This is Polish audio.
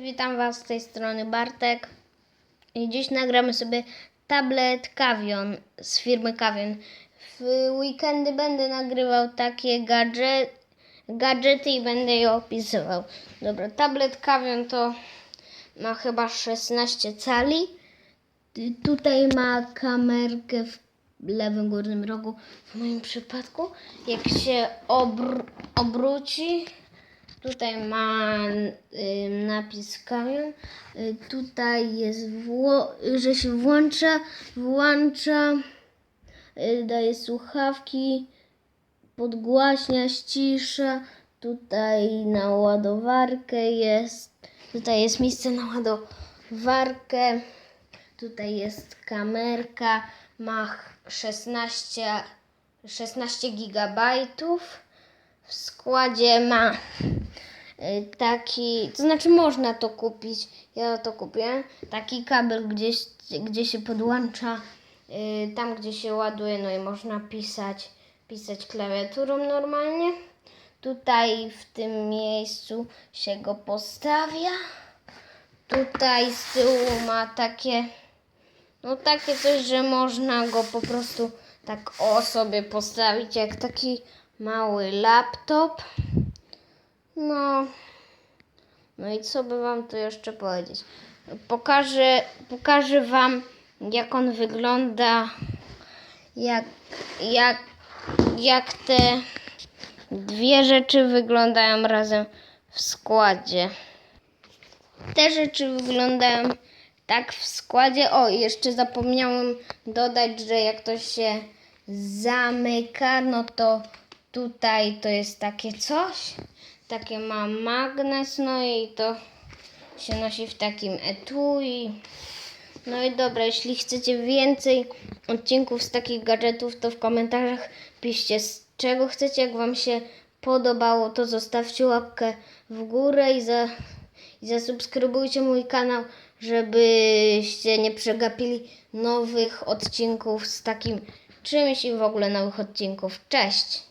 witam Was z tej strony Bartek. I dziś nagramy sobie tablet Kavion z firmy Kavion. W weekendy będę nagrywał takie gadżet, gadżety i będę je opisywał. Dobra, tablet Kavion to ma chyba 16 cali. Tutaj ma kamerkę w lewym górnym rogu w moim przypadku. Jak się obr- obróci, Tutaj ma y, napis kamion. Y, tutaj jest, wło- że się włącza, włącza, y, daje słuchawki, podgłaśnia, ścisza. Tutaj na ładowarkę jest, tutaj jest miejsce na ładowarkę. Tutaj jest kamerka, ma 16, 16 gigabajtów. W składzie ma taki, to znaczy można to kupić, ja to kupię, taki kabel gdzieś, gdzie się podłącza, y, tam gdzie się ładuje, no i można pisać, pisać klawiaturą normalnie. Tutaj w tym miejscu się go postawia. Tutaj z tyłu ma takie, no takie coś, że można go po prostu tak o sobie postawić, jak taki mały laptop. No, no i co by wam tu jeszcze powiedzieć? Pokażę, pokażę wam, jak on wygląda, jak, jak, jak te dwie rzeczy wyglądają razem w składzie. Te rzeczy wyglądają tak w składzie. O, jeszcze zapomniałem dodać, że jak to się zamyka, no to tutaj to jest takie coś. Takie ma magnes, no i to się nosi w takim etui. No i dobra, jeśli chcecie więcej odcinków z takich gadżetów, to w komentarzach piszcie z czego chcecie. Jak Wam się podobało, to zostawcie łapkę w górę i, za, i zasubskrybujcie mój kanał, żebyście nie przegapili nowych odcinków z takim czymś i w ogóle nowych odcinków. Cześć!